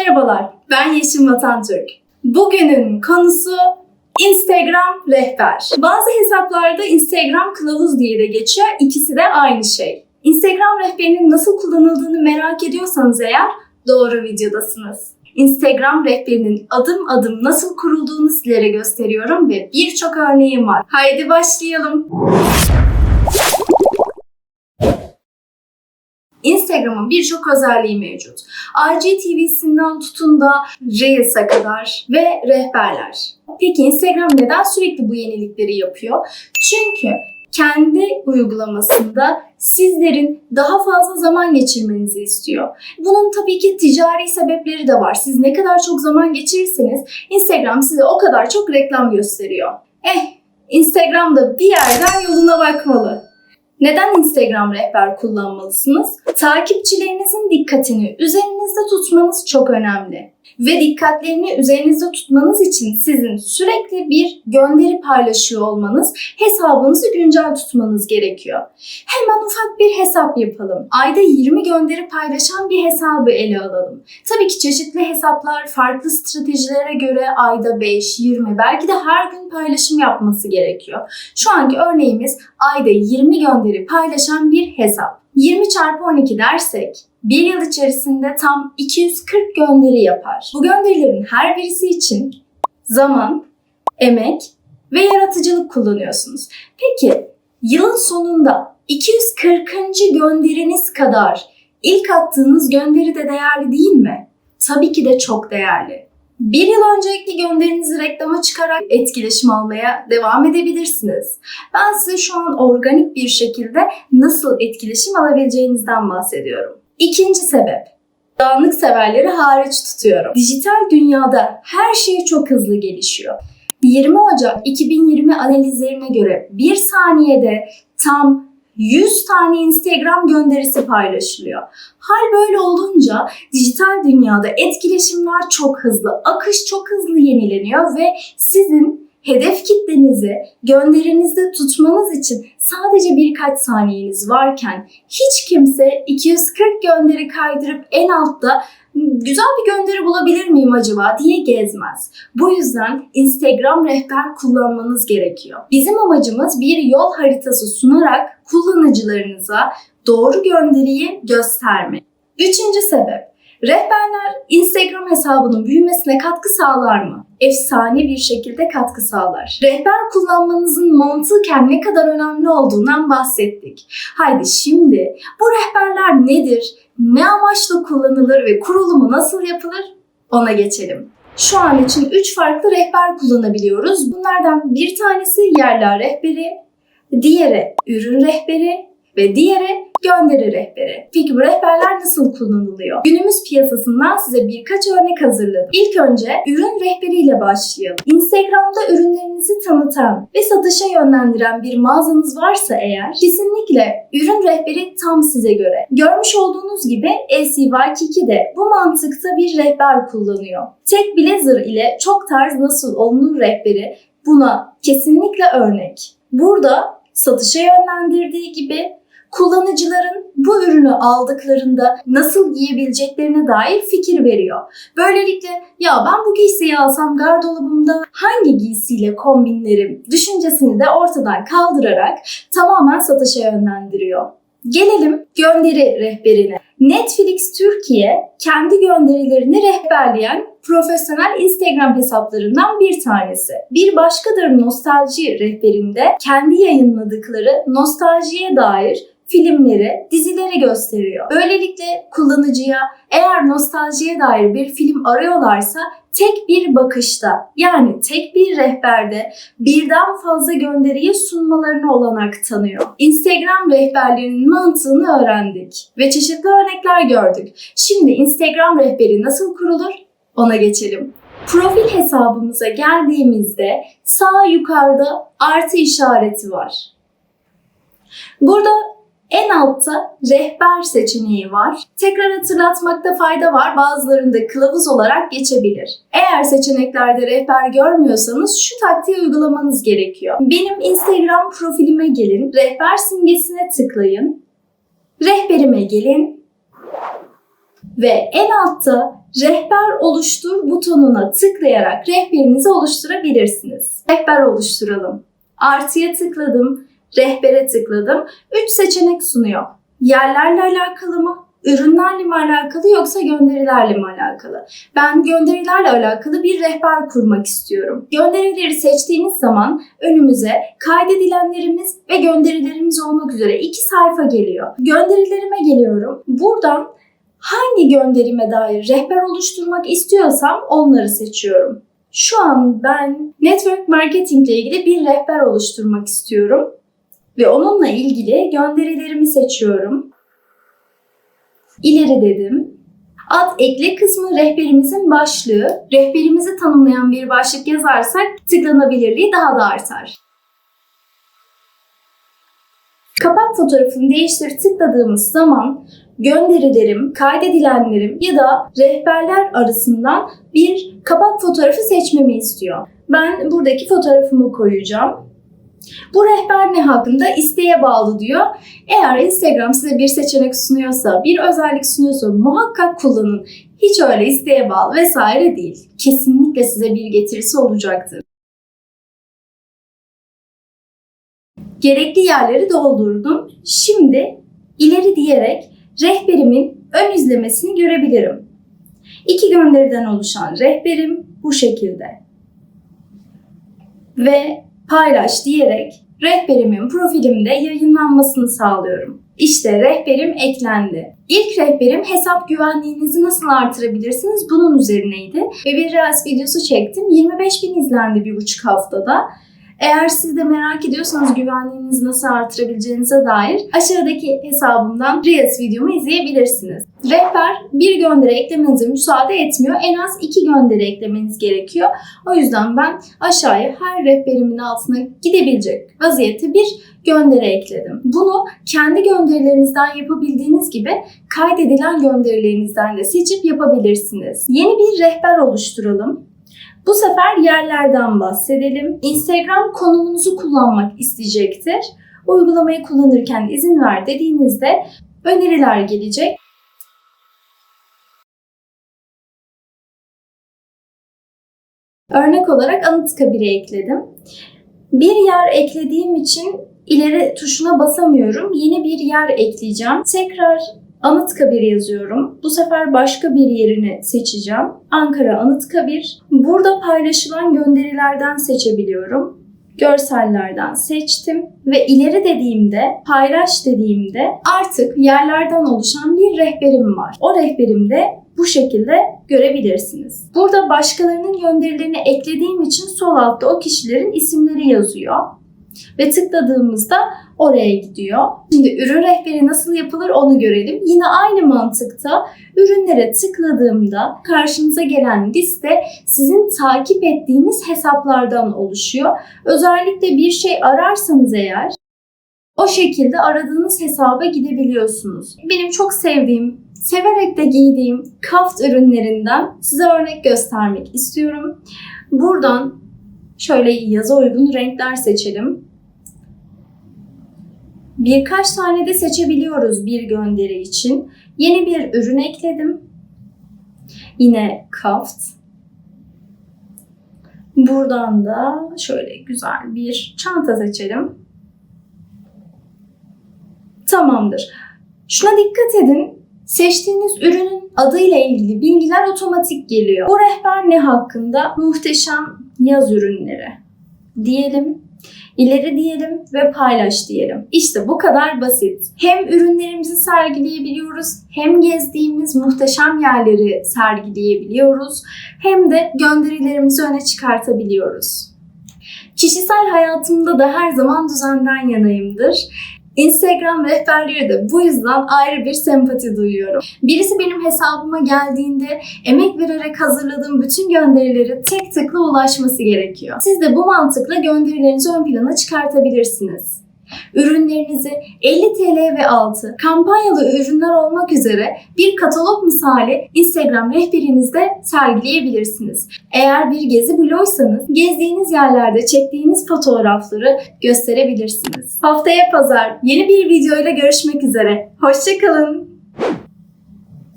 merhabalar. Ben Yeşim Vatan Türk. Bugünün konusu Instagram rehber. Bazı hesaplarda Instagram kılavuz diye de geçiyor. İkisi de aynı şey. Instagram rehberinin nasıl kullanıldığını merak ediyorsanız eğer doğru videodasınız. Instagram rehberinin adım adım nasıl kurulduğunu sizlere gösteriyorum ve birçok örneğim var. Haydi başlayalım. Instagram'ın birçok özelliği mevcut. IGTV'sinden tutun da Reels'a kadar ve rehberler. Peki Instagram neden sürekli bu yenilikleri yapıyor? Çünkü kendi uygulamasında sizlerin daha fazla zaman geçirmenizi istiyor. Bunun tabii ki ticari sebepleri de var. Siz ne kadar çok zaman geçirirseniz Instagram size o kadar çok reklam gösteriyor. Eh, Instagram da bir yerden yoluna bakmalı. Neden Instagram rehber kullanmalısınız? Takipçilerinizin dikkatini üzerinizde tutmanız çok önemli. Ve dikkatlerini üzerinizde tutmanız için sizin sürekli bir gönderi paylaşıyor olmanız, hesabınızı güncel tutmanız gerekiyor. Hemen ufak bir hesap yapalım. Ayda 20 gönderi paylaşan bir hesabı ele alalım. Tabii ki çeşitli hesaplar farklı stratejilere göre ayda 5, 20 belki de her gün paylaşım yapması gerekiyor. Şu anki örneğimiz ayda 20 gönderi paylaşan bir hesap. 20 çarpı 12 dersek bir yıl içerisinde tam 240 gönderi yapar. Bu gönderilerin her birisi için zaman, emek ve yaratıcılık kullanıyorsunuz. Peki yılın sonunda 240. gönderiniz kadar ilk attığınız gönderi de değerli değil mi? Tabii ki de çok değerli. Bir yıl önceki gönderinizi reklama çıkarak etkileşim almaya devam edebilirsiniz. Ben size şu an organik bir şekilde nasıl etkileşim alabileceğinizden bahsediyorum. İkinci sebep. Dağınık severleri hariç tutuyorum. Dijital dünyada her şey çok hızlı gelişiyor. 20 Ocak 2020 analizlerine göre bir saniyede tam 100 tane Instagram gönderisi paylaşılıyor. Hal böyle olunca dijital dünyada etkileşimler çok hızlı, akış çok hızlı yenileniyor ve sizin hedef kitlenizi gönderinizde tutmanız için sadece birkaç saniyeniz varken hiç kimse 240 gönderi kaydırıp en altta güzel bir gönderi bulabilir miyim acaba diye gezmez. Bu yüzden Instagram rehber kullanmanız gerekiyor. Bizim amacımız bir yol haritası sunarak kullanıcılarınıza doğru gönderiyi göstermek. Üçüncü sebep. Rehberler Instagram hesabının büyümesine katkı sağlar mı? Efsane bir şekilde katkı sağlar. Rehber kullanmanızın mantıken ne kadar önemli olduğundan bahsettik. Haydi şimdi bu rehberler nedir? Ne amaçla kullanılır ve kurulumu nasıl yapılır? Ona geçelim. Şu an için 3 farklı rehber kullanabiliyoruz. Bunlardan bir tanesi yerler rehberi, diğeri ürün rehberi ve diğeri gönderi rehberi. Peki bu rehberler nasıl kullanılıyor? Günümüz piyasasından size birkaç örnek hazırladım. İlk önce ürün rehberiyle başlayalım. Instagram'da ürünlerinizi tanıtan ve satışa yönlendiren bir mağazanız varsa eğer kesinlikle ürün rehberi tam size göre. Görmüş olduğunuz gibi LCY2 de bu mantıkta bir rehber kullanıyor. Tek Blazer ile çok tarz nasıl olunur rehberi buna kesinlikle örnek. Burada satışa yönlendirdiği gibi kullanıcıların bu ürünü aldıklarında nasıl giyebileceklerine dair fikir veriyor. Böylelikle ya ben bu giysiyi alsam gardırobumda hangi giysiyle kombinlerim düşüncesini de ortadan kaldırarak tamamen satışa yönlendiriyor. Gelelim gönderi rehberine. Netflix Türkiye kendi gönderilerini rehberleyen profesyonel Instagram hesaplarından bir tanesi. Bir başkadır nostalji rehberinde kendi yayınladıkları nostaljiye dair filmleri, dizileri gösteriyor. Böylelikle kullanıcıya eğer nostaljiye dair bir film arıyorlarsa tek bir bakışta yani tek bir rehberde birden fazla gönderiyi sunmalarına olanak tanıyor. Instagram rehberlerinin mantığını öğrendik ve çeşitli örnekler gördük. Şimdi Instagram rehberi nasıl kurulur? Ona geçelim. Profil hesabımıza geldiğimizde sağ yukarıda artı işareti var. Burada en altta rehber seçeneği var. Tekrar hatırlatmakta fayda var. Bazılarında kılavuz olarak geçebilir. Eğer seçeneklerde rehber görmüyorsanız şu taktiği uygulamanız gerekiyor. Benim Instagram profilime gelin, rehber simgesine tıklayın. Rehberime gelin. Ve en altta rehber oluştur butonuna tıklayarak rehberinizi oluşturabilirsiniz. Rehber oluşturalım. Artıya tıkladım, rehbere tıkladım. 3 seçenek sunuyor. Yerlerle alakalı mı? Ürünlerle mi alakalı yoksa gönderilerle mi alakalı? Ben gönderilerle alakalı bir rehber kurmak istiyorum. Gönderileri seçtiğiniz zaman önümüze kaydedilenlerimiz ve gönderilerimiz olmak üzere iki sayfa geliyor. Gönderilerime geliyorum. Buradan hangi gönderime dair rehber oluşturmak istiyorsam onları seçiyorum. Şu an ben network marketing ile ilgili bir rehber oluşturmak istiyorum ve onunla ilgili gönderilerimi seçiyorum. İleri dedim. Ad ekle kısmı rehberimizin başlığı. Rehberimizi tanımlayan bir başlık yazarsak tıklanabilirliği daha da artar. Kapak fotoğrafını değiştir tıkladığımız zaman gönderilerim, kaydedilenlerim ya da rehberler arasından bir kapak fotoğrafı seçmemi istiyor. Ben buradaki fotoğrafımı koyacağım. Bu rehber ne hakkında isteğe bağlı diyor. Eğer Instagram size bir seçenek sunuyorsa, bir özellik sunuyorsa muhakkak kullanın. Hiç öyle isteğe bağlı vesaire değil. Kesinlikle size bir getirisi olacaktır. Gerekli yerleri doldurdum. Şimdi ileri diyerek rehberimin ön izlemesini görebilirim. İki gönderiden oluşan rehberim bu şekilde. Ve paylaş diyerek rehberimin profilimde yayınlanmasını sağlıyorum. İşte rehberim eklendi. İlk rehberim hesap güvenliğinizi nasıl artırabilirsiniz bunun üzerineydi. Ve bir Reels videosu çektim. 25 bin izlendi bir buçuk haftada. Eğer siz de merak ediyorsanız güvenliğinizi nasıl artırabileceğinize dair aşağıdaki hesabımdan Reels videomu izleyebilirsiniz. Rehber bir gönderi eklemenize müsaade etmiyor. En az iki gönderi eklemeniz gerekiyor. O yüzden ben aşağıya her rehberimin altına gidebilecek vaziyette bir gönderi ekledim. Bunu kendi gönderilerinizden yapabildiğiniz gibi kaydedilen gönderilerinizden de seçip yapabilirsiniz. Yeni bir rehber oluşturalım. Bu sefer yerlerden bahsedelim. Instagram konumunuzu kullanmak isteyecektir. Uygulamayı kullanırken izin ver dediğinizde öneriler gelecek. Örnek olarak Anıtkabir'i ekledim. Bir yer eklediğim için ileri tuşuna basamıyorum. Yeni bir yer ekleyeceğim. Tekrar Anıtkabir yazıyorum. Bu sefer başka bir yerini seçeceğim. Ankara Anıtkabir. Burada paylaşılan gönderilerden seçebiliyorum. Görsellerden seçtim ve ileri dediğimde, paylaş dediğimde artık yerlerden oluşan bir rehberim var. O rehberimde bu şekilde görebilirsiniz. Burada başkalarının gönderilerini eklediğim için sol altta o kişilerin isimleri yazıyor. Ve tıkladığımızda oraya gidiyor. Şimdi ürün rehberi nasıl yapılır onu görelim. Yine aynı mantıkta ürünlere tıkladığımda karşınıza gelen liste sizin takip ettiğiniz hesaplardan oluşuyor. Özellikle bir şey ararsanız eğer o şekilde aradığınız hesaba gidebiliyorsunuz. Benim çok sevdiğim, severek de giydiğim kaft ürünlerinden size örnek göstermek istiyorum. Buradan şöyle yaza uygun renkler seçelim. Birkaç tane de seçebiliyoruz bir gönderi için. Yeni bir ürün ekledim. Yine kaft. Buradan da şöyle güzel bir çanta seçelim. Tamamdır. Şuna dikkat edin. Seçtiğiniz ürünün adıyla ilgili bilgiler otomatik geliyor. Bu rehber ne hakkında? Muhteşem yaz ürünleri diyelim ileri diyelim ve paylaş diyelim. İşte bu kadar basit. Hem ürünlerimizi sergileyebiliyoruz, hem gezdiğimiz muhteşem yerleri sergileyebiliyoruz, hem de gönderilerimizi öne çıkartabiliyoruz. Kişisel hayatımda da her zaman düzenden yanayımdır. Instagram rehberleri de bu yüzden ayrı bir sempati duyuyorum. Birisi benim hesabıma geldiğinde emek vererek hazırladığım bütün gönderileri tek tıkla ulaşması gerekiyor. Siz de bu mantıkla gönderilerinizi ön plana çıkartabilirsiniz ürünlerinizi 50 TL ve altı kampanyalı ürünler olmak üzere bir katalog misali Instagram rehberinizde sergileyebilirsiniz. Eğer bir gezi bloğuysanız gezdiğiniz yerlerde çektiğiniz fotoğrafları gösterebilirsiniz. Haftaya pazar yeni bir videoyla görüşmek üzere. Hoşçakalın.